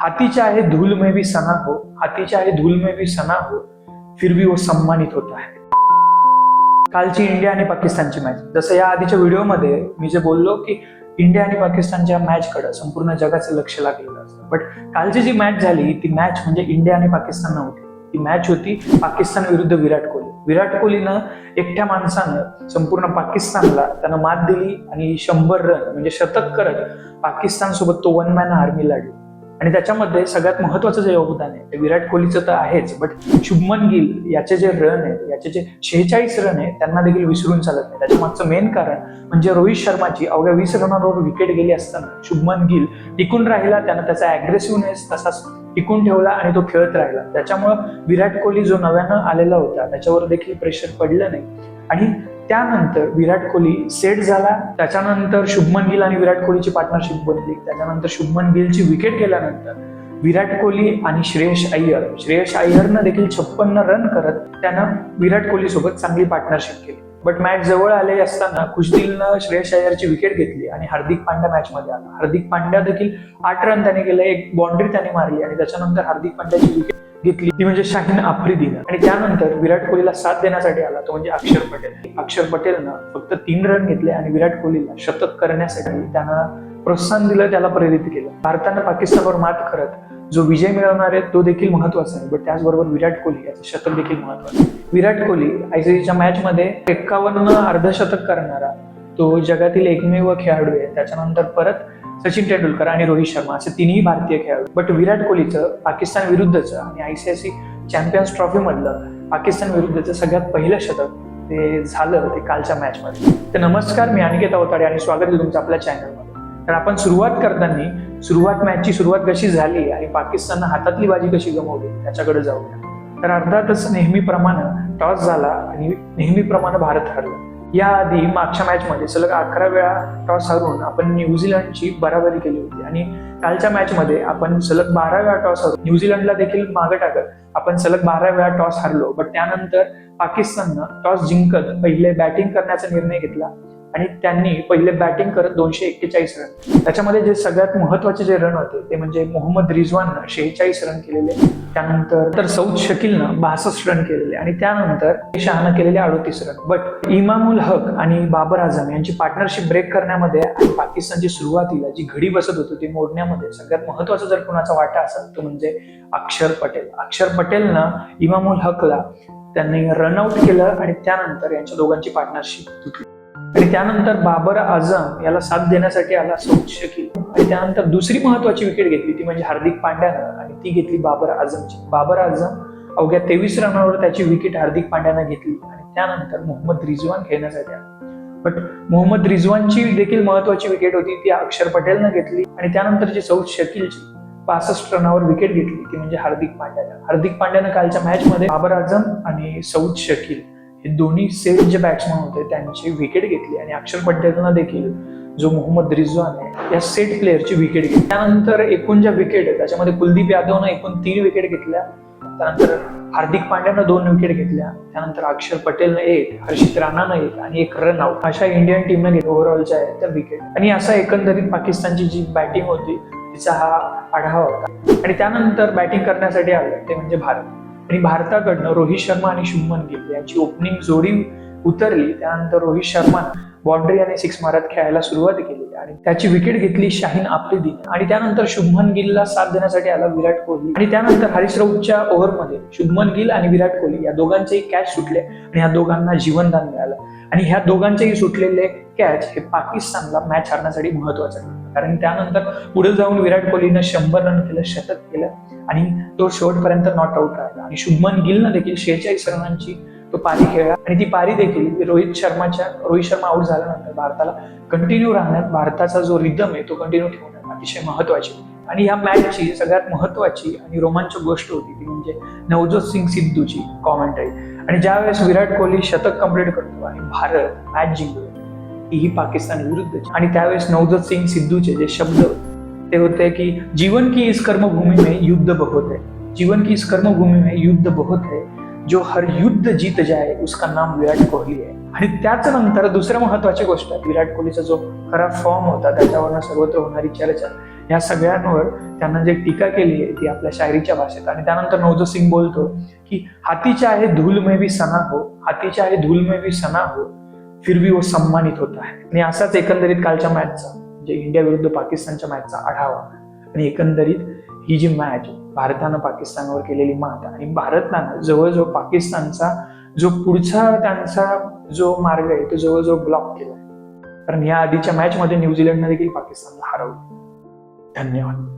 हाथी चाहे धूल में भी सना हो हाथी चाहे धूल में भी सना हो फिर भी वो सम्मानित होता है. कालची इंडिया आणि पाकिस्तानची मॅच जसं या आधीच्या व्हिडिओमध्ये मी जे बोललो की इंडिया आणि पाकिस्तानच्या मॅचकडं संपूर्ण जगाचं लक्ष लागलेलं असतं. बट कालची जी मॅच झाली ती मॅच म्हणजे इंडिया आणि पाकिस्तान नव्हती. ती मॅच होती पाकिस्तान विरुद्ध विराट कोहली. विराट कोहलीनं एकट्या माणसानं संपूर्ण पाकिस्तानला त्यानं मात दिली आणि शंभर रन म्हणजे शतक करत पाकिस्तान सोबत तो वन मॅन आर्मी लढली आणि त्याच्यामध्ये सगळ्यात महत्वाचं जे योगदान आहे ते विराट कोहलीचं तर आहेच बट शुभमन गिल याचे जे रन आहेत याचे जे शेहेचाळीस रन आहेत त्यांना देखील विसरून चालत नाही. त्याच्या मागचं मेन कारण म्हणजे रोहित शर्माची अवघ्या वीस रनांवर विकेट गेली असताना शुभमन गिल टिकून राहिला त्यानं त्याचा अग्रेसिव्हनेस तसाच टिकून ठेवला आणि तो खेळत राहिला. त्याच्यामुळं विराट कोहली जो नव्यानं आलेला होता त्याच्यावर देखील प्रेशर पडलं नाही. आणि त्यानंतर विराट कोहली सेट झाला. त्याच्यानंतर शुभमन गिल आणि विराट कोहलीची पार्टनरशिप बनली. त्याच्यानंतर शुभमन गिलची विकेट गेल्यानंतर विराट कोहली आणि श्रेयस अय्यर. श्रेयस अय्यरनं देखील छप्पन्न रन करत त्यानं विराट कोहलीसोबत चांगली पार्टनरशिप केली. बट मॅच जवळ आले असताना खुशदिलनं श्रेयस अय्यरची विकेट घेतली आणि हार्दिक पांड्या मॅच मध्ये आला. हार्दिक पांड्या देखील आठ रन त्याने केले एक बाउंड्री त्याने मारली आणि त्याच्यानंतर हार्दिक पांड्याची विकेट घेतली. ती म्हणजे शाहीन आफ्रिदीनं आणि त्यानंतर विराट कोहलीला साथ देण्यासाठी आला तो म्हणजे अक्षर पटेल. अक्षर पटेलनं फक्त तीन रन घेतले आणि विराट कोहलीला शतक करण्यासाठी त्यानं प्रोत्साहन दिलं त्याला प्रेरित केलं. भारतानं पाकिस्तानवर मात करत जो विजय मिळवणार आहे तो देखील महत्त्वाचा आहे. बट त्याचबरोबर विराट कोहली याचं शतक देखील महत्वाचं आहे. विराट कोहली आयसीसीच्या मॅचमध्ये एक्कावन्न अर्धशतक करणारा तो जगातील एकमेव खेळाडू आहे. त्याच्यानंतर परत सचिन तेंडुलकर आणि रोहित शर्मा असे तिन्ही भारतीय खेळाडू. बट विराट कोहलीचं पाकिस्तान विरुद्धचं आणि आयसीआयसी चॅम्पियन्स ट्रॉफी मधलं पाकिस्तान विरुद्धचं सगळ्यात पहिलं शतक ते झालं ते कालच्या मॅचमध्ये. तर नमस्कार मी अनिकेत अवताडे आणि स्वागत आहे तुमचं आपल्या चॅनलमध्ये तर आपण सुरुवात करताना सुरुवात मॅचची सुरुवात कशी झाली आणि पाकिस्ताननं हातातली बाजी कशी गमावली त्याच्याकडे जाऊया. तर अर्थातच नेहमीप्रमाणे टॉस झाला आणि नेहमीप्रमाणे भारत हरला. याआधी मागच्या मॅचमध्ये सलग अकरा वेळा टॉस हरून आपण न्यूझीलंडची बराबरी केली होती आणि कालच्या मॅचमध्ये आपण सलग बारा वेळा टॉस हरून न्यूझीलंडला देखील मागे टाकत आपण सलग बारा वेळा टॉस हरलो. बट त्यानंतर पाकिस्ताननं टॉस जिंकत पहिले बॅटिंग करण्याचा निर्णय घेतला. आणि त्यांनी पहिले बॅटिंग करत दोनशे एक्केचाळीस रन त्याच्यामध्ये जे सगळ्यात महत्त्वाचे जे रन होते ते म्हणजे मोहम्मद रिझवाननं शेहेचाळीस रन केलेले. त्यानंतर तर सौद शकीलनं बासष्ट रन केलेले. आणि त्यानंतर शहानं केलेले अडोतीस रन बट इमामुल हक आणि बाबर आझम यांची पार्टनरशिप ब्रेक करण्यामध्ये आणि पाकिस्तानची सुरुवातीला जी घडी बसत होती ती मोडण्यामध्ये सगळ्यात महत्त्वाचा जर कुणाचा वाटा असेल तो म्हणजे अक्षर पटेल. अक्षर पटेलनं इमामुल हकला त्यांनी रनआउट केलं आणि त्यानंतर यांच्या दोघांची पार्टनरशिप तुटली. आणि त्यानंतर बाबर आझम याला साथ देण्यासाठी आला सौद शकील. आणि त्यानंतर दुसरी महत्वाची विकेट घेतली ती म्हणजे हार्दिक पांड्यानं आणि ती घेतली बाबर आझमची. बाबर आझम अवघ्या तेवीस रनावर त्याची विकेट हार्दिक पांड्यानं घेतली आणि त्यानंतर मोहम्मद रिजवान खेळण्यासाठी आला. बट मोहम्मद रिजवानची देखील महत्वाची विकेट होती ती अक्षर पटेलनं घेतली आणि त्यानंतर जी सौद शकीलची पासष्ट रनावर विकेट घेतली ती म्हणजे हार्दिक पांड्यानं. हार्दिक पांड्यानं कालच्या मॅचमध्ये बाबर आझम आणि सौद शकील. हे दोन्ही सेट जे बॅट्समन होते त्यांची विकेट घेतली आणि अक्षर पटेलनं देखील जो मोहम्मद रिझवान आहे या सेट प्लेअरची विकेट घेतली. त्यानंतर एकूण ज्या विकेट आहे त्याच्यामध्ये कुलदीप यादवनं एकूण तीन विकेट घेतल्या. त्यानंतर हार्दिक पांड्यानं दोन विकेट घेतल्या. त्यानंतर अक्षर पटेलनं एक हर्षित राणानं एक आणि एक रन आउट अशा इंडियन टीमनं घेतल्या ओव्हरऑलच्या आहेत त्या विकेट आणि असा एकंदरीत पाकिस्तानची जी बॅटिंग होती तिचा हा आढावा होता. आणि त्यानंतर बॅटिंग करण्यासाठी आलं ते म्हणजे भारत. आणि भारताकडनं रोहित शर्मा आणि शुभमन गिल यांची ओपनिंग जोडी उतरली. त्यानंतर रोहित शर्मा बाउंड्री आणि सिक्स मारत खेळायला सुरुवात केली. आणि त्याची विकेट घेतली शाहीन आफ्रिदी आणि त्यानंतर शुभमन गिलला साथ देण्यासाठी आला विराट कोहली. आणि त्यानंतर हरीश राऊतच्या ओव्हरमध्ये शुभमन गिल आणि विराट कोहली या दोघांचेही कॅच सुटले आणि या दोघांना जीवनदान मिळालं. आणि ह्या दोघांचेही सुटलेले कॅच हे पाकिस्तानला मॅच हरण्यासाठी महत्वाचं कारण त्यानंतर पुढे जाऊन विराट कोहलीनं शंभर रन केलं शतक केलं आणि तो शेवटपर्यंत नॉट आउट राहिला. आणि शुभमन गिलनं देखील शेहेचाळीस रनांची तो पारी खेळला आणि ती पारी देखील रोहित शर्माच्या रोहित शर्मा आउट झाल्यानंतर भारताला कंटिन्यू राहण्यात भारताचा जो रिदम आहे तो कंटिन्यू ठेवण्यात अतिशय महत्वाची आणि ह्या मॅचची सगळ्यात महत्वाची आणि रोमांचक गोष्ट होती ती म्हणजे नवजोत सिंग सिद्धूची कॉमेंटरी आणि ज्यावेळेस विराट कोहली शतक कंप्लीट करतो आणि भारत मॅच जिंकतो ही पाकिस्तान विरुद्धची आणि त्यावेळेस नवजोत सिंग सिद्धूचे जे शब्द ते होते की जीवन की इस कर्मभूमी में युद्ध बहुत है. जीवन की इस कर्मभूमी में युद्ध बहुत है. जो हर युद्ध जीत जाए उसका नाम विराट कोहली आहे आणि त्याच नंतर महत्वाची गोष्ट विराट कोहलीचा जो खरा फॉर्म होता त्याच्यावरनं सर्वत्र होणारी चर्चा या सगळ्यांवर त्यांना जे टीका केली आहे ती आपल्या शायरीच्या भाषेत. आणि त्यानंतर नवजोत सिंग बोलतो की हातीच्या आहे धूल में भी सना हो हातीच्या आहे धूल में भी सना हो. फिर भी वो सम्मानित होता है। आणि असाच एकंदरीत कालच्या मॅचचा म्हणजे इंडिया विरुद्ध पाकिस्तानच्या मॅचचा आढावा आणि एकंदरीत ही जी मॅच भारतानं पाकिस्तानवर केलेली मात आणि भारतानं जवळजवळ पाकिस्तानचा जो पुढचा त्यांचा जो मार्ग आहे तो जवळजवळ ब्लॉक केला कारण या आधीच्या मॅचमध्ये न्यूझीलंडने देखील पाकिस्तानला हरवलं. धन्यवाद.